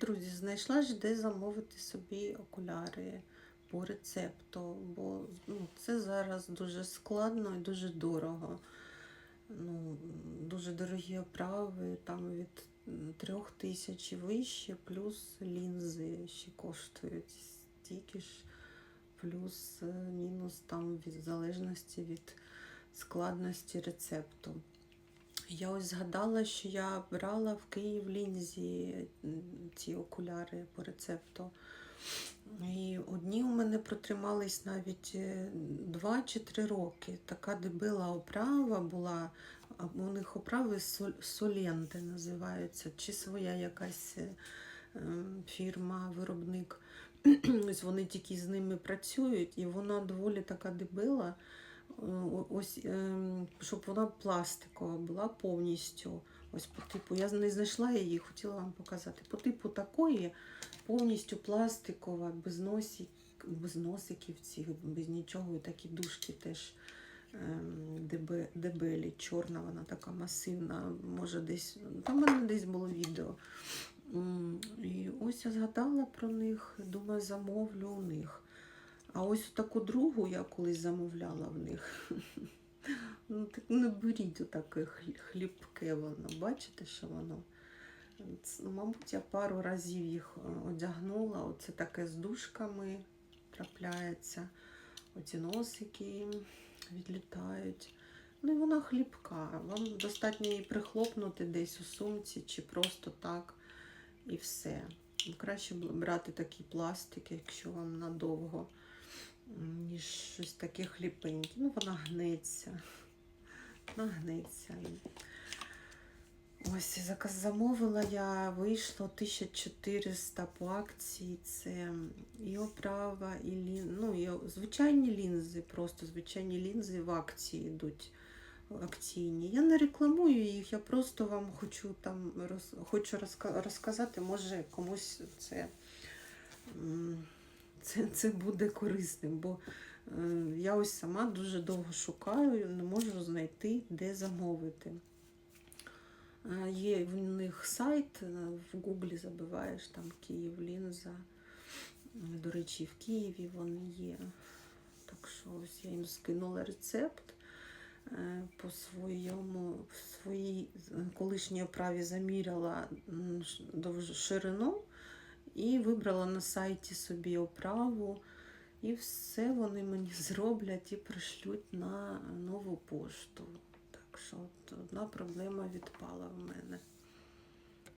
Друзі, знайшла ж де замовити собі окуляри по рецепту, бо ну, це зараз дуже складно і дуже дорого. Ну, дуже дорогі оправи, там від трьох тисяч і вище, плюс лінзи ще коштують стільки ж, плюс е, мінус там від залежності від складності рецепту. Я ось згадала, що я брала в Київ лінзі ці окуляри по рецепту. І одні у мене протримались навіть е, два чи три роки. Така дебила оправа була. У них оправи Сол- називаються, чи своя якась е, ем, фірма, виробник. Вони тільки з ними працюють, і вона доволі така дебила. Е, Ось, ем, щоб вона пластикова була повністю. Ось по типу, я не знайшла її, хотіла вам показати. По типу такої повністю пластикова, без, носик, без носиків цих, без нічого. І такі дужки теж ем, дебе, дебелі, чорна, вона така масивна. Може десь, там мене десь було відео. І ось я згадала про них, думаю, замовлю у них. А ось таку другу я колись замовляла в них. Ну, так не беріть отаке хлібке воно. Бачите, що воно? Ц- Мабуть, я пару разів їх е, одягнула. Оце таке з дужками трапляється. Оці носики відлітають. Ну і вона хлібка. Вам достатньо її прихлопнути десь у сумці чи просто так і все. Ну, Краще брати такий пластик, якщо вам надовго, ніж щось таке хліпеньке. Ну, вона гнеться. Вона гнеться. Ось заказ замовила я, вийшло 1400 по акції. Це і оправа, і лін... ну, і звичайні лінзи, просто звичайні лінзи в акції йдуть. Акційні. Я не рекламую їх, я просто вам хочу там роз... хочу розка... розказати, може комусь це, це, це буде корисним, бо е, я ось сама дуже довго шукаю, не можу знайти, де замовити. Е, Є в них сайт, е, в Гуглі забиваєш там Київ Лінза. До речі, в Києві вони є. Так що ось я їм скинула рецепт е, по своєму, в своїй колишній оправі заміряла ширину і вибрала на сайті собі оправу. І все вони мені зроблять і пришлють на нову пошту. Так що от одна проблема відпала в мене.